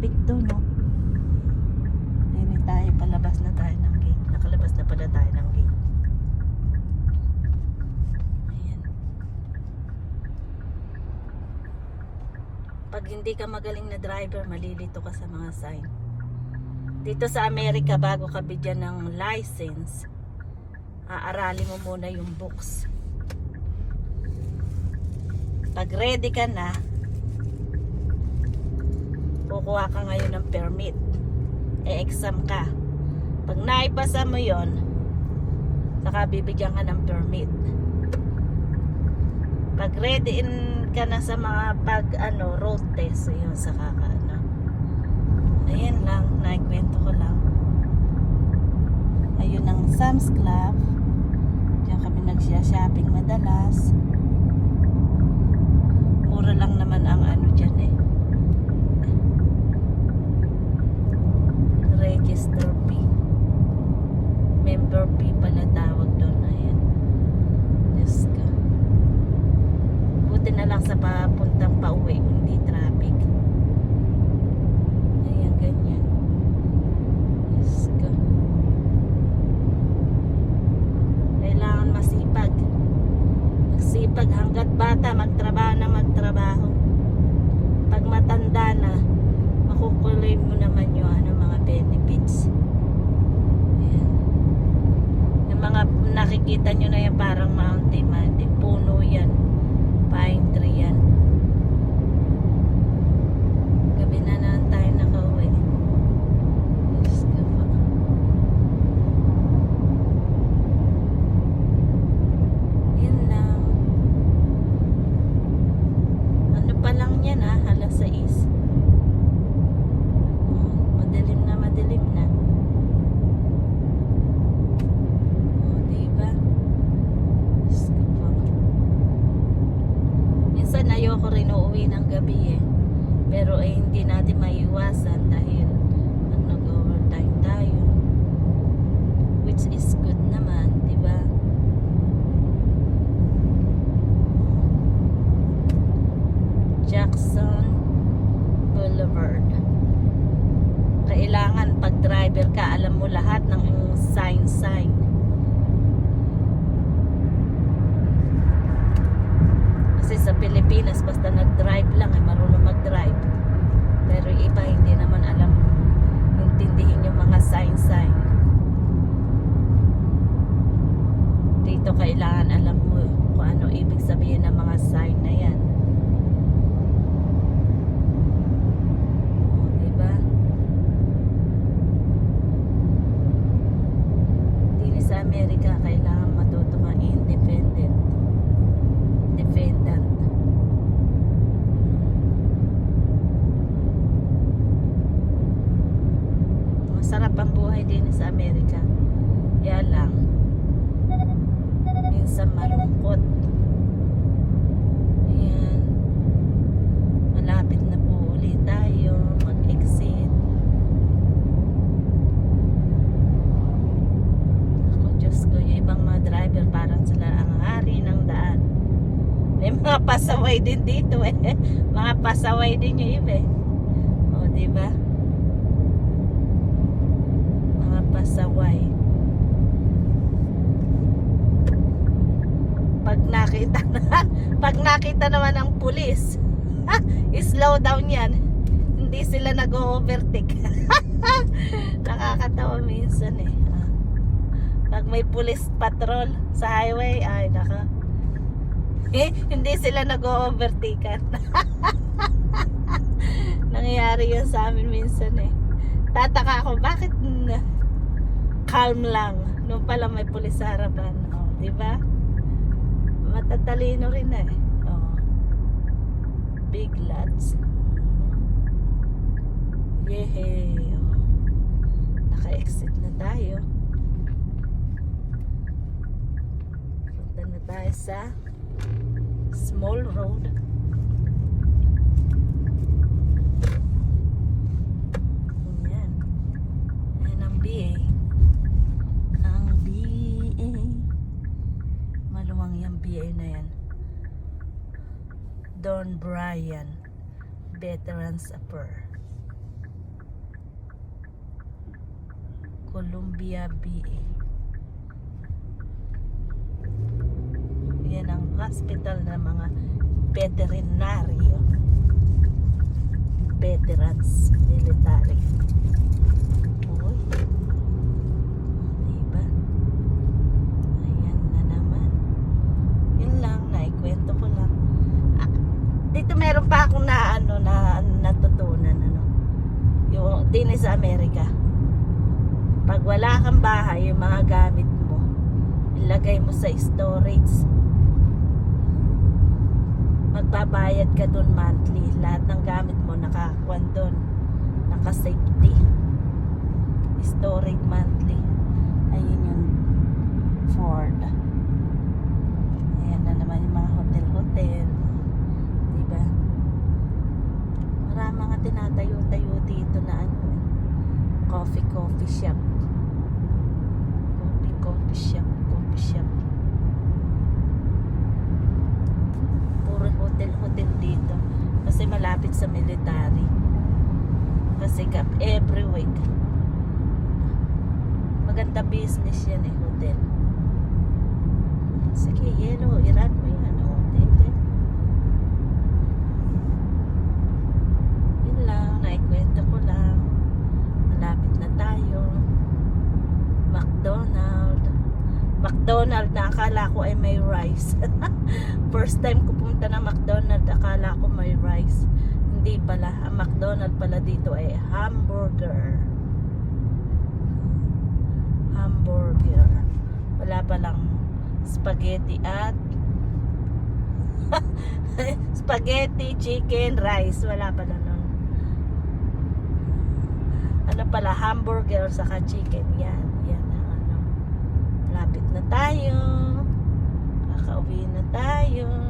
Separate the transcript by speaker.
Speaker 1: traffic doon, no? Hindi tayo, palabas na tayo ng gate. Nakalabas na pala tayo ng gate. Ayan. Pag hindi ka magaling na driver, malilito ka sa mga sign. Dito sa Amerika, bago ka bigyan ng license, aaralin mo muna yung books. Pag ready ka na, kukuha ka ngayon ng permit. E-exam ka. Pag naipasa mo yon, saka bibigyan ka ng permit. Pag ready in ka na sa mga pag ano road test, yun saka ka ano. Ayan lang, naikwento ko lang. Ayun ang Sam's Club. Diyan kami nagsya-shopping madalas. Mura lang naman ang ano dyan eh. Register fee. Member fee pala tawag doon. Ayan. Diyos ka. Buti na lang sa papuntang pauwi, hindi traffic. Ayan, ganyan. Diyos ka. Kailangan masipag. Magsipag hanggat bata, magtrabaho na magtrabaho. Pag matanda na, makukuloy mo naman yung ano, mga benefits. Ayan. Yung mga nakikita nyo na yan parang mountain man, puno yan. Pine tree yan. Gabi na naman tayo nakauwi. Diyos ko po. Yun lang. Ano pa lang yan ah, alas 6. Oh, madilim na madilim na. Oh, diba? Diyos ko po. Minsan ayoko rin uuwi ng gabi eh. Pero eh, hindi natin maiiwasan dahil pag nag-overtime tayo. Which is good naman, di ba? Jackson Boulevard. Kailangan pag driver ka, alam mo lahat ng sign-sign. Kasi sa Pilipinas, basta nag-drive lang, ay marunong mag-drive. Pero yung iba hindi naman alam intindihin yung mga sign-sign. Dito kailangan alam mo kung ano ibig sabihin ng mga sign na yan. O, diba? Dini sa Amerika, kailangan matuto ka independent. Defendant. Masarap ang buhay din sa Amerika. Kaya lang, minsan malungkot. Ayan. Malapit na po ulit tayo mag-exit. Ako, Diyos ko, yung ibang mga driver parang sila ang hari ng daan. May mga pasaway din dito eh. Mga pasaway din yung iba eh. O, di ba? Mga pasaway. Pag nakita na, pag nakita naman ang pulis, slow down yan. Hindi sila nag-overtake. Nakakatawa minsan eh. Ah. Pag may police patrol sa highway, ay naka. Eh, hindi sila nag-overtakean. Nangyayari yun sa amin minsan eh. Tataka ako, bakit calm lang? Nung pala may pulis sa harapan. Oh, di ba? Matatalino rin eh. Oh. Big lads. Yehey. Oh. Naka-exit na tayo. Punta na tayo sa Small road. Ayan. Ayan ang BA. Ang Maluwang yung BA na yan. Don Bryan. Veterans Upper. Columbia BA. Hospital ng mga veterinaryo. Veterans military. Uy. Diba? Ayan na naman. Yun lang, naikwento ko lang. Ah, dito meron pa akong na ano na natutunan ano. Yung din sa Amerika. Pag wala kang bahay, yung mga gamit mo, ilagay mo sa storage. Magbabayad ka dun monthly. Lahat ng gamit mo nakakuan dun. Naka-safety. Storage monthly. Ayun yung Ford. Ayan na naman yung mga hotel-hotel. Diba? Marami mga tinatayo-tayo dito na ano eh. Coffee, coffee shop. Coffee, coffee shop, coffee shop. Puro hotel-hotel dito. Kasi malapit sa military. Kasi kap every week. Maganda business yan eh, hotel. Sige, yellow. Iran mo yan. Oh, tete. Yun lang. Naikwento ko lang. Malapit na tayo. McDonald. McDonald na akala ko ay may rice. First time ko pumunta ng McDonald, akala ko may rice. Pala. Ang McDonald pala dito ay hamburger. Hamburger. Wala palang spaghetti at spaghetti, chicken, rice. Wala pala nun. Ano pala, hamburger saka chicken. Yan, yan ang ano. Lapit na tayo. Kakauwi na tayo.